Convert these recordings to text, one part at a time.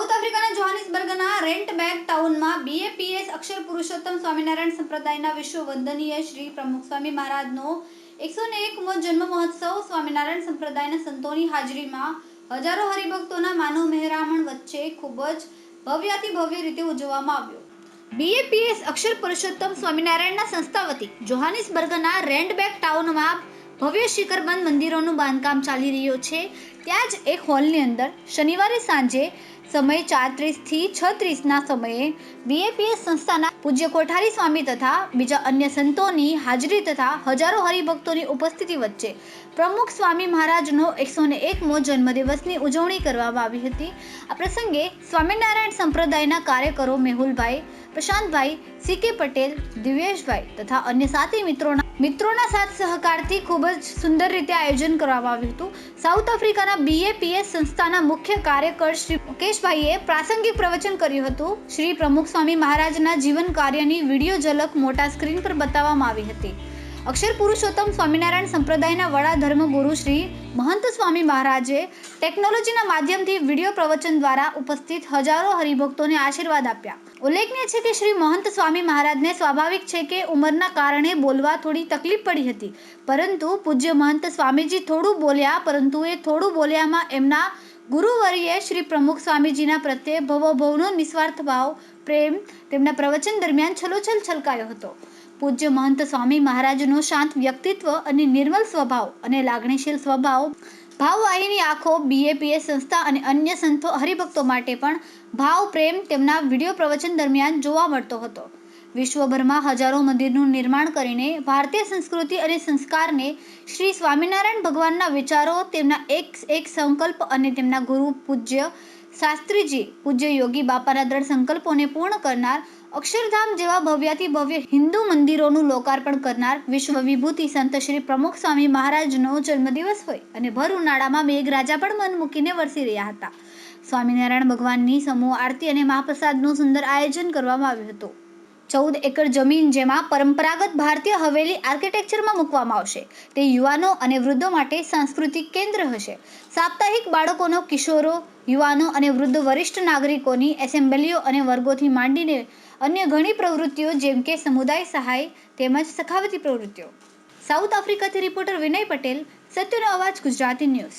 South આફ્રિકાના જોહાનિસબર્ગના રેન્ટબેક ટાઉનમાં બીએપીએસ અક્ષર પુરુષોત્તમ સ્વામિનારાયણ સંપ્રદાયના વિશ્વ વંદનીય શ્રી પ્રમુખ સ્વામી મહારાજનો એકસો ને એકમો જન્મ મહોત્સવ સ્વામિનારાયણ સંપ્રદાયના સંતોની હાજરીમાં હજારો હરિભક્તોના માનવ મહેરામણ વચ્ચે ખૂબ જ ભવ્યાતિ ભવ્ય રીતે ઉજવવામાં આવ્યો. બીએપીએસ અક્ષર પુરુષોત્તમ સ્વામિનારાયણના સંસ્થા વતી જોહાનિસબર્ગના રેન્ડબેક ટાઉનમાં ભવ્ય શિખરબંધ મંદિરોનું બાંધકામ ચાલી રહ્યું છે. ત્યાં જ એક હોલની અંદર શનિવારે સાંજે સમય ચાર છત્રીસના સમયે બીએપીએસ સંસ્થાના પૂજ્ય કોઠારી સ્વામી તથા બીજા અન્ય સંતોની હાજરી તથા હજારો હરિભક્તોની ઉપસ્થિતિ વચ્ચે પ્રમુખ સ્વામી મહારાજનો એકસો ને એકમો જન્મદિવસની ઉજવણી કરવામાં આવી હતી. આ પ્રસંગે સ્વામિનારાયણ સંપ્રદાયના કાર્યકરો મેહુલભાઈ પ્રશાંતભાઈ સી કે પટેલ, દિવ્યેશભાઈ તથા અન્ય સાથી મિત્રોના મિત્રોના સાથ સહકારથી ખૂબ જ સુંદર રીતે આયોજન કરવામાં આવ્યું હતું. સાઉથ આફ્રિકાના બીએપીએસ સંસ્થાના મુખ્ય કાર્યકર શ્રી મુકેશભાઈએ પ્રાસંગિક પ્રવચન કર્યું હતું. શ્રી પ્રમુખ સ્વામી મહારાજના જીવન કાર્યની વીડિયો ઝલક મોટા સ્ક્રીન પર બતાવવામાં આવી હતી. અક્ષર પુરુષોત્તમ સ્વામિનારાયણ સંપ્રદાયના વડા ધર્મગુરુ શ્રી મહંત સ્વામી મહારાજે ટેકનોલોજીના માધ્યમથી વીડિયો પ્રવચન દ્વારા ઉપસ્થિત હજારો હરિભક્તોને આશીર્વાદ આપ્યા. ઉલ્લેખનીય છે કે શ્રી મહંત સ્વામી મહારાજને સ્વાભાવિક છે કે ઉંમરના કારણે બોલવા થોડી તકલીફ પડી હતી. પરંતુ પૂજ્ય મહંત સ્વામીજી થોડું બોલ્યા, પરંતુ એ થોડું બોલ્યામાં એમના ગુરુવર્યે શ્રી પ્રમુખ સ્વામીજીના પ્રત્યે ભવોભવનો નિસ્વાર્થ ભાવ, પ્રેમ તેમના પ્રવચન દરમિયાન છલોછલ છલકાયો હતો. પૂજ્ય મહંત સ્વામી મહારાજનો શાંત વ્યક્તિત્વ અને નિર્મલ સ્વભાવ અને લાગણીશીલ સ્વભાવ ભાવવાહિની આંખો બીએપીએસ સંસ્થા અને અન્ય સંતો હરિભક્તો માટે પણ ભાવ, પ્રેમ તેમના વીડિયો પ્રવચન દરમિયાન જોવા મળતો હતો. વિશ્વભરમાં હજારો મંદિરનું નિર્માણ કરીને ભારતીય સંસ્કૃતિ અને સંસ્કારને શ્રી સ્વામિનારાયણ ભગવાનના વિચારો, તેમના એક એક સંકલ્પ અને તેમના ગુરુ પૂજ્ય શાસ્ત્રીજી, પૂજ્ય યોગી બાપાના દ્રઢ સંકલ્પોને પૂર્ણ કરનાર અક્ષરધામ જેવા ભવ્યાથી ભવ્ય હિન્દુ મંદિરોનું લોકાર્પણ કરનાર વિશ્વ વિભૂતિ સંત શ્રી પ્રમુખ સ્વામી મહારાજનો જન્મદિવસ હોય અને ભર ઉનાળામાં મેઘરાજા પણ મન મૂકીને વરસી રહ્યા હતા. સ્વામિનારાયણ ભગવાનની સમૂહ આરતી અને મહાપ્રસાદનું સુંદર આયોજન કરવામાં આવ્યું હતું. ચૌદ એકર જમીન જેમાં પરંપરાગત ભારતીય હવેલી આર્કિટેક્ચરમાં મૂકવામાં આવશે. તે યુવાનો અને વૃદ્ધો માટે સાંસ્કૃતિક કેન્દ્ર હશે. સાપ્તાહિક બાળકોનો કિશોરો, યુવાનો અને વૃદ્ધ વરિષ્ઠ નાગરિકોની એસેમ્બલીઓ અને વર્ગોથી માંડીને અન્ય ઘણી પ્રવૃત્તિઓ જેમ કે સમુદાય સહાય તેમજ સખાવતી પ્રવૃત્તિઓ. સાઉથ આફ્રિકાથી રિપોર્ટર વિનય પટેલ, સત્યનો અવાજ, Gujarati news.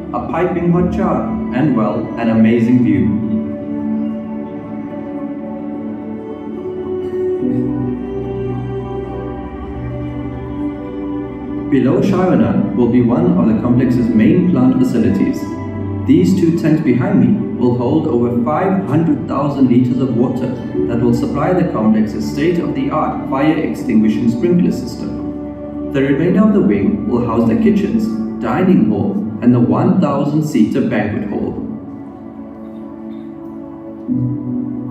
a piping hot chai, and well, an amazing view. Below Shayana will be one of the complex's main plant facilities. These two tanks behind me will hold over 500,000 liters of water that will supply the complex's state-of-the-art fire extinguishing sprinkler system. The remainder of the wing will house the kitchens, dining hall, and the 1,000-seater banquet hall.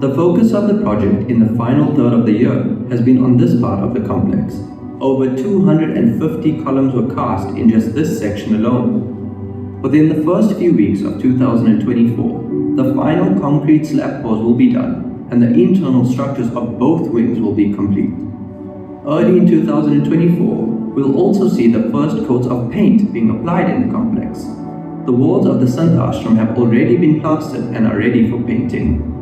The focus of the project in the final third of the year has been on this part of the complex. Over 250 columns were cast in just this section alone. Within the first few weeks of 2024, the final concrete slab pours will be done and the internal structures of both wings will be complete. Early in 2024, we'll also see the first coats of paint being applied in the complex. The walls of the Sant Ashram have already been plastered and are ready for painting.